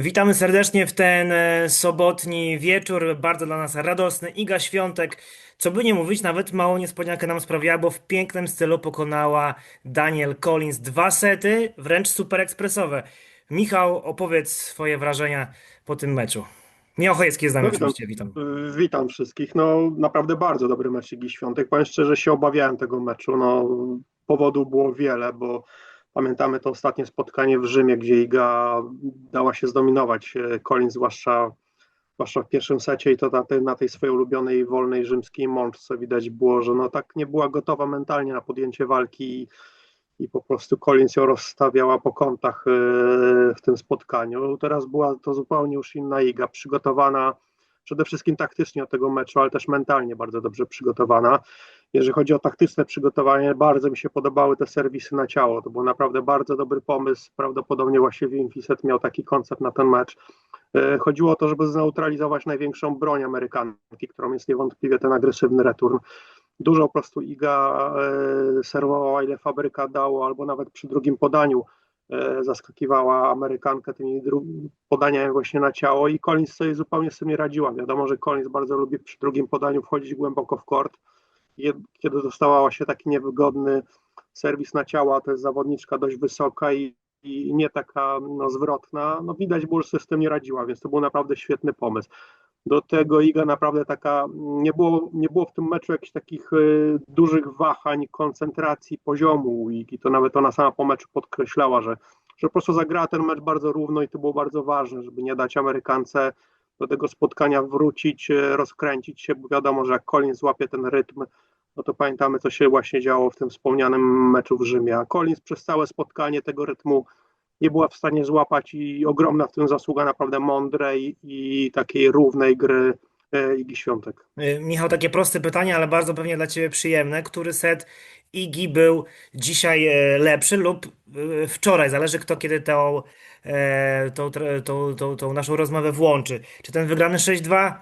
Witamy serdecznie w ten e, sobotni wieczór, bardzo dla nas radosny. Iga Świątek, co by nie mówić, nawet małą niespodziankę nam sprawiła, bo w pięknym stylu pokonała Daniel Collins. Dwa sety, wręcz super ekspresowe. Michał, opowiedz swoje wrażenia po tym meczu. Michał Chojecki jest z nami witam, oczywiście, witam. y, witam wszystkich. No naprawdę bardzo dobry mecz Igi Świątek. Powiem szczerze, się obawiałem tego meczu. No, powodów było wiele, bo pamiętamy to ostatnie spotkanie w Rzymie, gdzie Iga dała się zdominować e, Collins, zwłaszcza, zwłaszcza w pierwszym secie i to na tej, na tej swojej ulubionej wolnej rzymskiej mączce widać było, że no tak nie była gotowa mentalnie na podjęcie walki i, i po prostu Collins ją rozstawiała po kątach e, w tym spotkaniu. Teraz była to zupełnie już inna Iga, przygotowana przede wszystkim taktycznie do tego meczu, ale też mentalnie bardzo dobrze przygotowana. Jeżeli chodzi o taktyczne przygotowanie, bardzo mi się podobały te serwisy na ciało. To był naprawdę bardzo dobry pomysł. Prawdopodobnie właśnie Wim Fissett miał taki koncept na ten mecz. E, chodziło o to, żeby zneutralizować największą broń Amerykanki, którą jest niewątpliwie ten agresywny return. Dużo po prostu Iga e, serwowała, ile fabryka dało, albo nawet przy drugim podaniu e, zaskakiwała Amerykankę tymi podaniami właśnie na ciało i Collins sobie zupełnie z tym nie radziła. Wiadomo, że Collins bardzo lubi przy drugim podaniu wchodzić głęboko w kort. Kiedy dostała się taki niewygodny serwis na ciało, to jest zawodniczka dość wysoka i, i nie taka no, zwrotna, no widać, że sobie z tym nie radziła, więc to był naprawdę świetny pomysł. Do tego Iga naprawdę taka, nie było, nie było w tym meczu jakichś takich y, dużych wahań, koncentracji poziomu Igi, to nawet ona sama po meczu podkreślała, że, że po prostu zagrała ten mecz bardzo równo i to było bardzo ważne, żeby nie dać Amerykance do tego spotkania wrócić, y, rozkręcić się, bo wiadomo, że jak Collins złapie ten rytm, no to pamiętamy, co się właśnie działo w tym wspomnianym meczu w Rzymie. A Collins przez całe spotkanie tego rytmu nie była w stanie złapać i ogromna w tym zasługa naprawdę mądrej i takiej równej gry e, Igi Świątek. Y, Michał, takie proste pytanie, ale bardzo pewnie dla Ciebie przyjemne. Który set Igi był dzisiaj e, lepszy lub e, wczoraj? Zależy kto kiedy tą, e, tą, tą, tą, tą naszą rozmowę włączy. Czy ten wygrany 6-2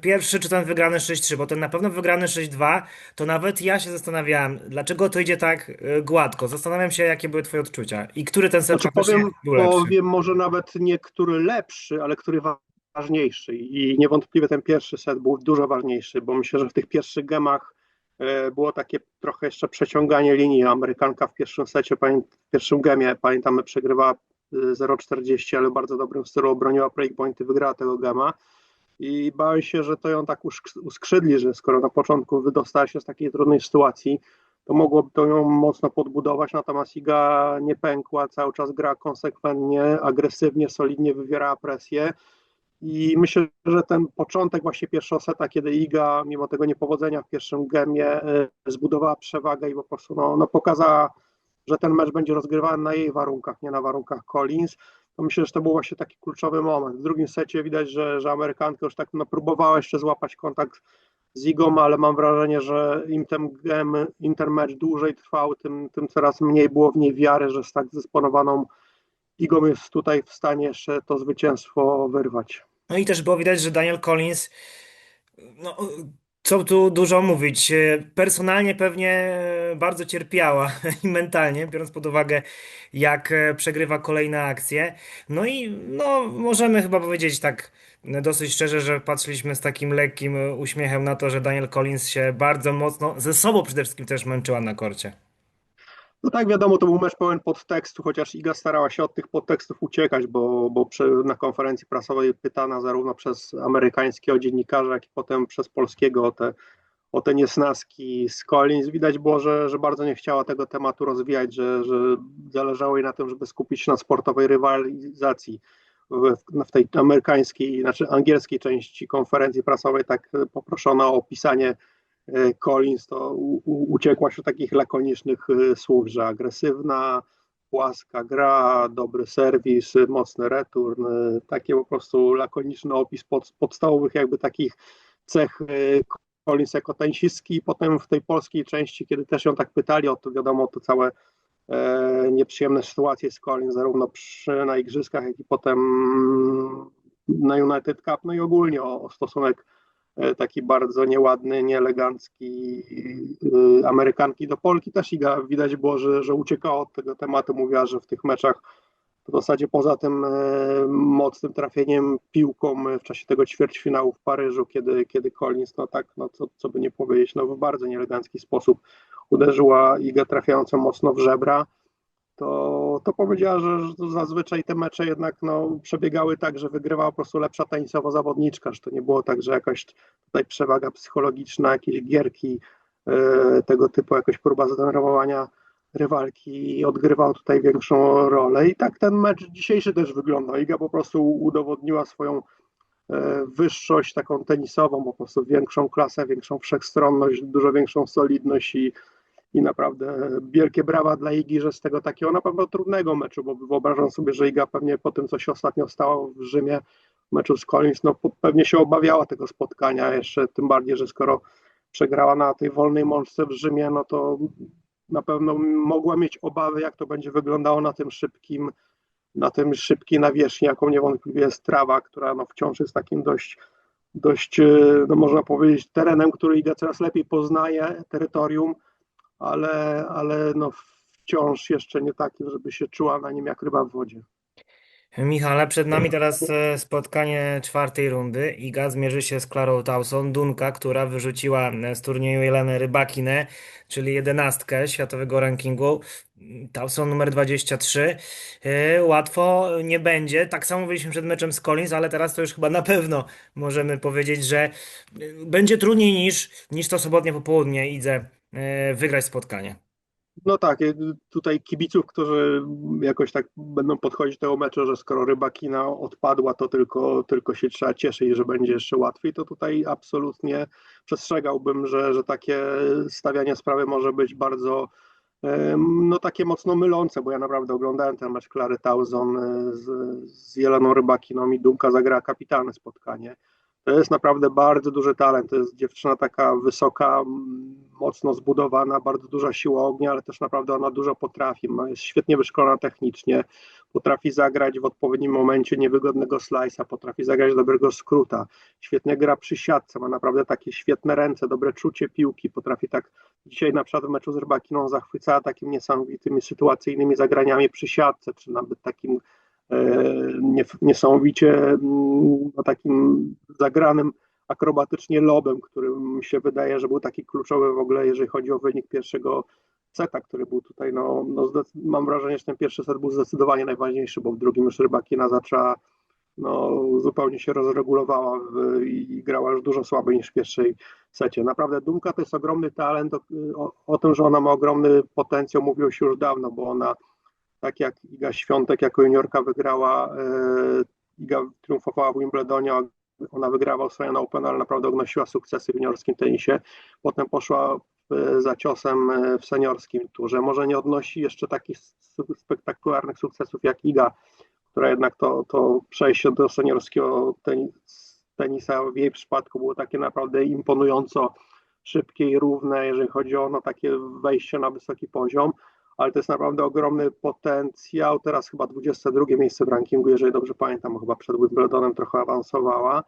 pierwszy, czy ten wygrany 6-3? Bo ten na pewno wygrany 6-2 to nawet ja się zastanawiałem, dlaczego to idzie tak gładko. Zastanawiam się, jakie były Twoje odczucia i który ten set Znaczy powiem, był lepszy. powiem może nawet nie który lepszy, ale który ważniejszy i niewątpliwie ten pierwszy set był dużo ważniejszy, bo myślę, że w tych pierwszych gemach było takie trochę jeszcze przeciąganie linii. Amerykanka w pierwszym secie, w pierwszym gemie, pamiętamy, przegrywała e, 0,40, ale w bardzo dobrym stylu obroniła breakpointy, wygrała tego gema i bałem się, że to ją tak uskrzydli, że skoro na początku wydostała się z takiej trudnej sytuacji, to mogłoby to ją mocno podbudować, natomiast Iga nie pękła, cały czas gra konsekwentnie, agresywnie, solidnie wywierała presję i myślę, że ten początek właśnie pierwszego seta, kiedy Iga, mimo tego niepowodzenia w pierwszym gemie, e, zbudowała przewagę i po prostu no, no pokazała, że ten mecz będzie rozgrywany na jej warunkach, nie na warunkach Collins, to myślę, że to był właśnie taki kluczowy moment. W drugim secie widać, że, że Amerykanka już tak no, próbowała jeszcze złapać kontakt z Igą, ale mam wrażenie, że im ten game, intermecz dłużej trwał, tym, tym coraz mniej było w niej wiary, że z tak zdysponowaną Igą jest tutaj w stanie jeszcze to zwycięstwo wyrwać. No i też było widać, że Daniel Collins, no, co tu dużo mówić, e, personalnie pewnie bardzo cierpiała i mentalnie, biorąc pod uwagę, jak e, przegrywa kolejne akcje. No i no, możemy chyba powiedzieć tak dosyć szczerze, że patrzyliśmy z takim lekkim e, uśmiechem na to, że Daniel Collins się bardzo mocno, ze sobą przede wszystkim też męczyła na korcie. No tak, wiadomo, to był mecz pełen podtekstu, chociaż Iga starała się od tych podtekstów uciekać, bo, bo przy, na konferencji prasowej pytana zarówno przez amerykańskiego dziennikarza, jak i potem przez polskiego o te, o te niesnaski z Collins. Widać było, że, że bardzo nie chciała tego tematu rozwijać, że, że zależało jej na tym, żeby skupić się na sportowej rywalizacji. W, w tej amerykańskiej, znaczy angielskiej części konferencji prasowej tak poproszono o opisanie Collins to uciekła się takich lakonicznych e, słów, że agresywna, płaska gra, dobry serwis, mocny return, e, takie po prostu lakoniczny opis pod, podstawowych jakby takich cech Collins jako tenisistki i potem w tej polskiej części, kiedy też ją tak pytali o to, wiadomo, to całe e, nieprzyjemne sytuacje z Collins, zarówno przy, na igrzyskach, jak i potem na United Cup, no i ogólnie o, o stosunek E, taki bardzo nieładny, nieelegancki y, Amerykanki do Polki też Iga widać było, że, że uciekała od tego tematu, mówiła, że w tych meczach w zasadzie poza tym e, mocnym trafieniem piłką w czasie tego ćwierćfinału w Paryżu, kiedy, kiedy Collins, no tak, no co, co by nie powiedzieć, no w bardzo nieelegancki sposób uderzyła Igę trafiającą mocno w żebra, to, to powiedziała, że, zazwyczaj te mecze jednak no, przebiegały tak, że wygrywała po prostu lepsza tenisowo zawodniczka, że to nie było tak, że jakaś tutaj przewaga psychologiczna, jakieś gierki e, tego typu, jakaś próba zdenerwowania rywalki odgrywał tutaj większą rolę. I tak ten mecz dzisiejszy też wygląda. Iga po prostu udowodniła swoją e, wyższość taką tenisową, po prostu większą klasę, większą wszechstronność, dużo większą solidność i, i naprawdę wielkie brawa dla Igi, że z tego takiego na pewno trudnego meczu, bo wyobrażam sobie, że Iga pewnie po tym, co się ostatnio stało w Rzymie, meczu z Collins, no pewnie się obawiała tego spotkania, jeszcze tym bardziej, że skoro przegrała na tej wolnej mączce w Rzymie, no to na pewno mogła mieć obawy, jak to będzie wyglądało na tym szybkim, na tym szybkiej nawierzchni, jaką niewątpliwie jest trawa, która no wciąż jest takim dość, dość, no można powiedzieć, terenem, który Iga coraz lepiej poznaje, terytorium, ale, ale no wciąż jeszcze nie takim, żeby się czuła na nim jak ryba w wodzie. Michale, przed nami teraz e, spotkanie czwartej rundy. Iga zmierzy się z Klarą Tauson, Dunka, która wyrzuciła e, z turnieju Jelenę Rybakinę, czyli jedenastkę światowego rankingu. Tauson numer 23. E, Łatwo nie będzie. Tak samo mówiliśmy przed meczem z Collins, ale teraz to już chyba na pewno możemy powiedzieć, że będzie trudniej niż, niż to sobotnie popołudnie e, wygrać spotkanie. No tak, y, tutaj kibiców, którzy jakoś tak będą podchodzić do tego meczu, że skoro Rybakina odpadła, to tylko, tylko się trzeba cieszyć, że będzie jeszcze łatwiej, to tutaj absolutnie przestrzegałbym, że, że takie stawianie sprawy może być bardzo em, no takie mocno mylące, bo ja naprawdę oglądałem ten mecz Klary y, z, z Jeleną Rybakiną i Dunka zagrała kapitalne spotkanie. To jest naprawdę bardzo duży talent. To jest dziewczyna taka wysoka, mocno zbudowana, bardzo duża siła ognia, ale też naprawdę ona dużo potrafi. Jest świetnie wyszkolona technicznie, potrafi zagrać w odpowiednim momencie niewygodnego slajsa, potrafi zagrać dobrego skróta, świetnie gra przy siatce, ma naprawdę takie świetne ręce, dobre czucie piłki, potrafi tak, dzisiaj na przykład w meczu z Rybakiną zachwycała takimi niesamowitymi sytuacyjnymi zagraniami przy siatce, czy nawet takim niesamowicie mm, no, takim zagranym akrobatycznie lobem, który mi się wydaje, że był taki kluczowy w ogóle, jeżeli chodzi o wynik pierwszego seta, który był tutaj, no, no mam wrażenie, że ten pierwszy set był zdecydowanie najważniejszy, bo w drugim już Rybakina zaczęła, no zupełnie się rozregulowała w, i grała już dużo słabiej niż w pierwszej secie. Naprawdę Dumka to jest ogromny talent, o, o, o tym, że ona ma ogromny potencjał mówiło się już dawno, bo ona tak jak Iga Świątek jako juniorka wygrała, e, Iga triumfowała w Wimbledonie, ona wygrała Australian Open, ale naprawdę odnosiła sukcesy w juniorskim tenisie. Potem poszła e, za ciosem e, w seniorskim turze. Może nie odnosi jeszcze takich spektakularnych sukcesów jak Iga, która jednak to, to przejście do seniorskiego tenis, tenisa w jej przypadku było takie naprawdę imponująco szybkie i równe, jeżeli chodzi o no, takie wejście na wysoki poziom ale to jest naprawdę ogromny potencjał. Teraz chyba 22 miejsce w rankingu, jeżeli dobrze pamiętam, chyba przed Wimbledonem trochę awansowała.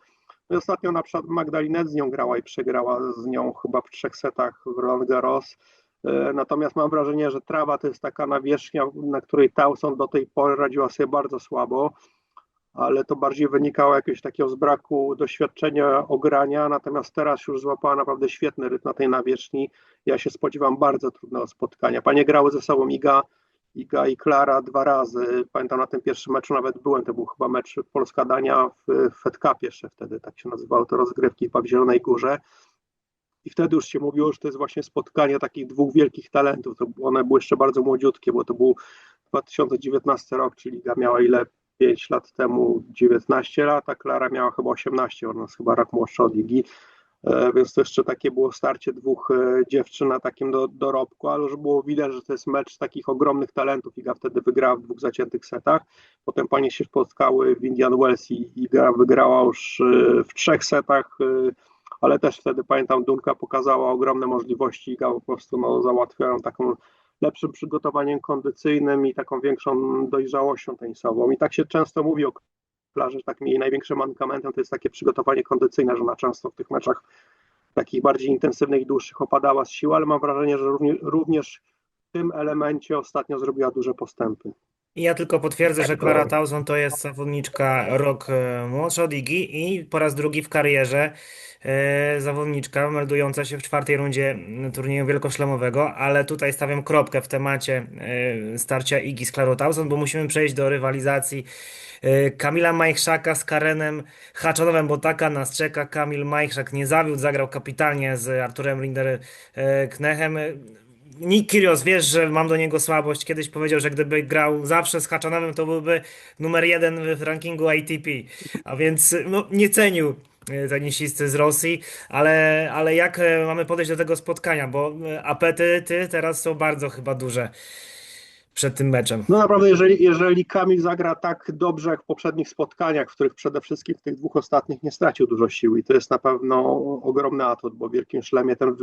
No ostatnio na przykład Magdalinet z nią grała i przegrała z nią chyba w trzech setach w Roland Garros. E, Natomiast mam wrażenie, że trawa to jest taka nawierzchnia, na której Towson do tej pory radziła sobie bardzo słabo, ale to bardziej wynikało jakiegoś takiego z braku doświadczenia ogrania, natomiast teraz już złapała naprawdę świetny rytm na tej nawierzchni. Ja się spodziewam bardzo trudnego spotkania. Panie grały ze sobą Iga, Iga i Klara dwa razy. Pamiętam na tym pierwszym meczu nawet byłem, to był chyba mecz Polska-Dania w Fed Cup jeszcze wtedy, tak się nazywało to rozgrywki chyba w Zielonej Górze. I wtedy już się mówiło, że to jest właśnie spotkanie takich dwóch wielkich talentów. To one były jeszcze bardzo młodziutkie, bo to był 2019 rok, czyli Iga miała ile? 5 lat temu 19 lat, a Klara miała chyba 18, ona jest chyba rok młodsza od Igi, E, więc to jeszcze takie było starcie dwóch e, dziewczyn na takim do, dorobku, ale już było widać, że to jest mecz takich ogromnych talentów. Iga wtedy wygrała w dwóch zaciętych setach, potem panie się spotkały w Indian Wells i Iga wygrała już e, w trzech setach, ale też wtedy pamiętam Dunka pokazała ogromne możliwości, Iga po prostu no, załatwiła ją taką lepszym przygotowaniem kondycyjnym i taką większą dojrzałością tenisową. I tak się często mówi o Klarze, że takim jej największym mankamentem to jest takie przygotowanie kondycyjne, że ona często w tych meczach takich bardziej intensywnych i dłuższych opadała z siły, ale mam wrażenie, że również, również w tym elemencie ostatnio zrobiła duże postępy. I ja tylko potwierdzę, że Tak, Clara to- Towson to jest zawodniczka rok e, młodsza od Igi i po raz drugi w karierze e, zawodniczka meldująca się w czwartej rundzie mm, turnieju wielkoszlemowego, ale tutaj stawiam kropkę w temacie e, starcia Igi z Clarą Towson, bo musimy przejść do rywalizacji Kamila Majchrzaka z Karenem Haczanowem, bo taka nas czeka. Kamil Majchrzak nie zawiódł, zagrał kapitalnie z Arturem Rinder e, Knechem. Nick Kyrgios, wiesz, że mam do niego słabość. Kiedyś powiedział, że gdyby grał zawsze z Haczanowem, to byłby numer jeden w rankingu ATP. A więc no, nie cenił e, tenisisty z Rosji, ale, ale jak e, mamy podejść do tego spotkania, bo e, apetyty teraz są bardzo chyba duże przed tym meczem. No naprawdę, jeżeli, jeżeli Kamil zagra tak dobrze jak w poprzednich spotkaniach, w których przede wszystkim w tych dwóch ostatnich nie stracił dużo sił i to jest na pewno ogromny atut, bo w Wielkim Szlemie ten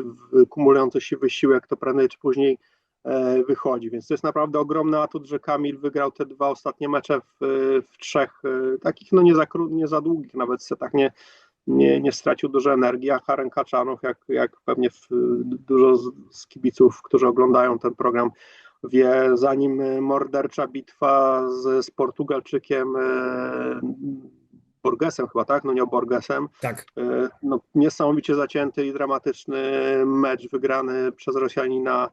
kumulujący się wysiłek to prędzej czy później e, wychodzi, więc to jest naprawdę ogromny atut, że Kamil wygrał te dwa ostatnie mecze w, w trzech e, takich no nie za, nie za długich nawet setach, nie, nie, nie stracił dużo energii, a Karen Kaczanów, jak, jak pewnie w, dużo z, z kibiców, którzy oglądają ten program, wie, zanim e, mordercza bitwa z, z Portugalczykiem e, Borgesem chyba, tak? No nie Borgesem. Tak. E, No, niesamowicie zacięty i dramatyczny mecz wygrany przez Rosjanina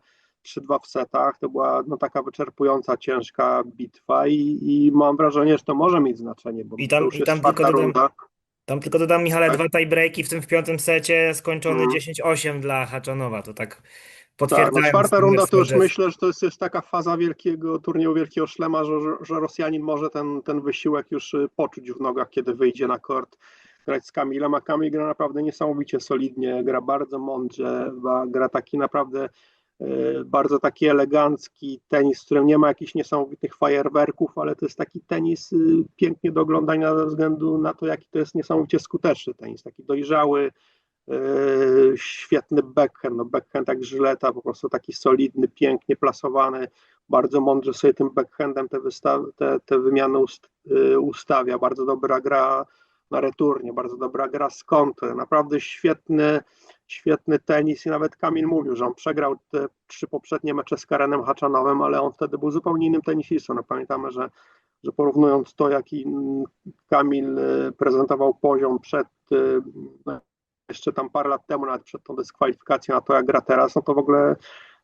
3-2 w setach. To była no, taka wyczerpująca, ciężka bitwa i, i mam wrażenie, że to może mieć znaczenie, bo I tam- to już i tam tylko dodam- runda. Tam tylko dodam, Michale, Tak. dwa tiebreaki, w tym w piątym secie skończony Mhm. 10-8 dla Haczanowa. To tak Tak, no czwarta runda to już myślę, że to jest, jest taka faza wielkiego turnieju Wielkiego Szlema, że, że- Rosjanin może ten, ten wysiłek już y, poczuć w nogach, kiedy wyjdzie na kort. Grać z Kamilem, a Kamil gra naprawdę niesamowicie solidnie, gra bardzo mądrze, gra taki naprawdę y, bardzo taki elegancki tenis, w którym nie ma jakichś niesamowitych fajerwerków, ale to jest taki tenis y, pięknie do oglądania ze względu na to, jaki to jest niesamowicie skuteczny tenis, taki dojrzały, świetny backhand, no backhand jak żyleta, po prostu taki solidny, pięknie plasowany, bardzo mądrze sobie tym backhandem te, te, te wymiany ust- yy, ustawia, bardzo dobra gra na returnie, bardzo dobra gra z kontry, naprawdę świetny, świetny tenis. I nawet Kamil mówił, że on przegrał te trzy poprzednie mecze z Karenem Haczanowem, ale on wtedy był zupełnie innym tenisistą, no pamiętamy, że że porównując to, jaki Kamil y, prezentował poziom przed jeszcze tam parę lat temu, nawet przed tą dyskwalifikacją, a to jak gra teraz, no to w ogóle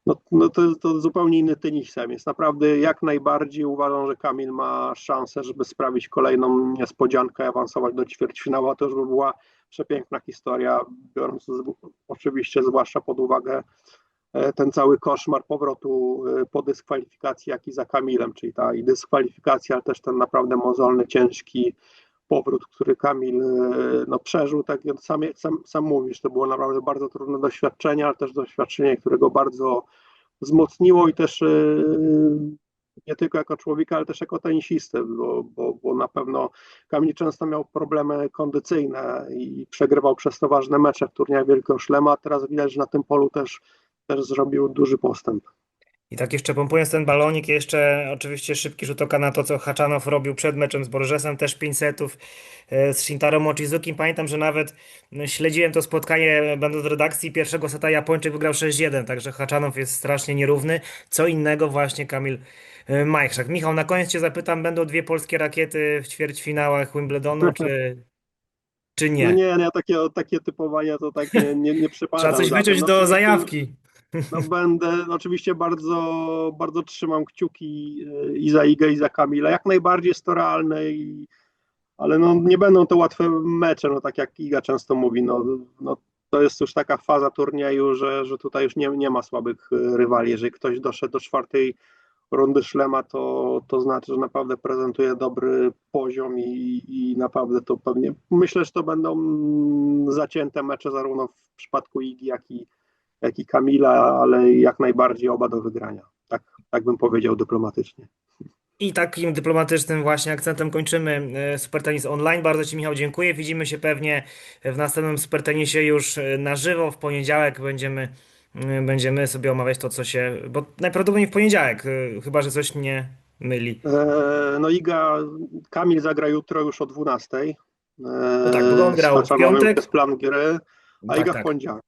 no, no to, to zupełnie inny tenisem. Jest naprawdę jak najbardziej uważam, że Kamil ma szansę, żeby sprawić kolejną niespodziankę i awansować do ćwierćfinału, a to już by była przepiękna historia, biorąc z, oczywiście zwłaszcza pod uwagę e, ten cały koszmar powrotu e, po dyskwalifikacji, jak i za Kamilem, czyli ta i dyskwalifikacja, ale też ten naprawdę mozolny, ciężki powrót, który Kamil e, no, przeżył, tak jak sam, sam, sam mówisz, to było naprawdę bardzo trudne doświadczenie, ale też doświadczenie, którego bardzo wzmocniło i też e, nie tylko jako człowieka, ale też jako tenisistę, bo, bo, bo na pewno Kamil często miał problemy kondycyjne i przegrywał przez to ważne mecze w turniejach Wielkiego Szlema, a teraz widać, że na tym polu też, też zrobił duży postęp. I tak jeszcze pompując ten balonik, jeszcze oczywiście szybki rzut oka na to, co Haczanow robił przed meczem z Borgesem, też 5 setów e, z Shintaro Mochizuki. Pamiętam, że nawet no, śledziłem to spotkanie, będąc w redakcji pierwszego seta, Japończyk wygrał 6-1, także Haczanow jest strasznie nierówny. Co innego właśnie Kamil e, Majchrzak. Michał, na koniec cię zapytam, będą dwie polskie rakiety w ćwierćfinałach Wimbledonu, czy, czy No nie? nie, ja takie, takie typowania to tak nie, nie, nie przypadam. Trzeba coś No, do zajawki. No będę, oczywiście bardzo, bardzo trzymam kciuki y, i za Igę, i za Kamila. Jak najbardziej jest to realne, i, ale no nie będą to łatwe mecze, no tak jak Iga często mówi, no, no to jest już taka faza turnieju, że, że tutaj już nie, nie ma słabych y, rywali. Jeżeli ktoś doszedł do czwartej rundy szlema, to, to znaczy, że naprawdę prezentuje dobry poziom i, i naprawdę to pewnie, myślę, że to będą mm, zacięte mecze zarówno w przypadku Igi, jak i, jak i Kamila, ale jak najbardziej oba do wygrania. Tak, tak bym powiedział dyplomatycznie. I takim dyplomatycznym właśnie akcentem kończymy e, Super Tenis Online. Bardzo Ci, Michał, dziękuję. Widzimy się pewnie w następnym Super Tenisie już e, na żywo. W poniedziałek będziemy, e, będziemy sobie omawiać to, co się. Bo najprawdopodobniej w poniedziałek, chyba że coś mnie myli. E, no Iga, Kamil zagra jutro już o 12. E, No tak, bo on grał w piątek. jest plan gry, a Tak, Iga tak. w poniedziałek.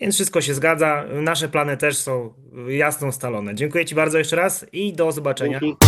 Więc wszystko się zgadza. Nasze plany też są jasno ustalone. Dziękuję Ci bardzo jeszcze raz i do zobaczenia. Dzięki.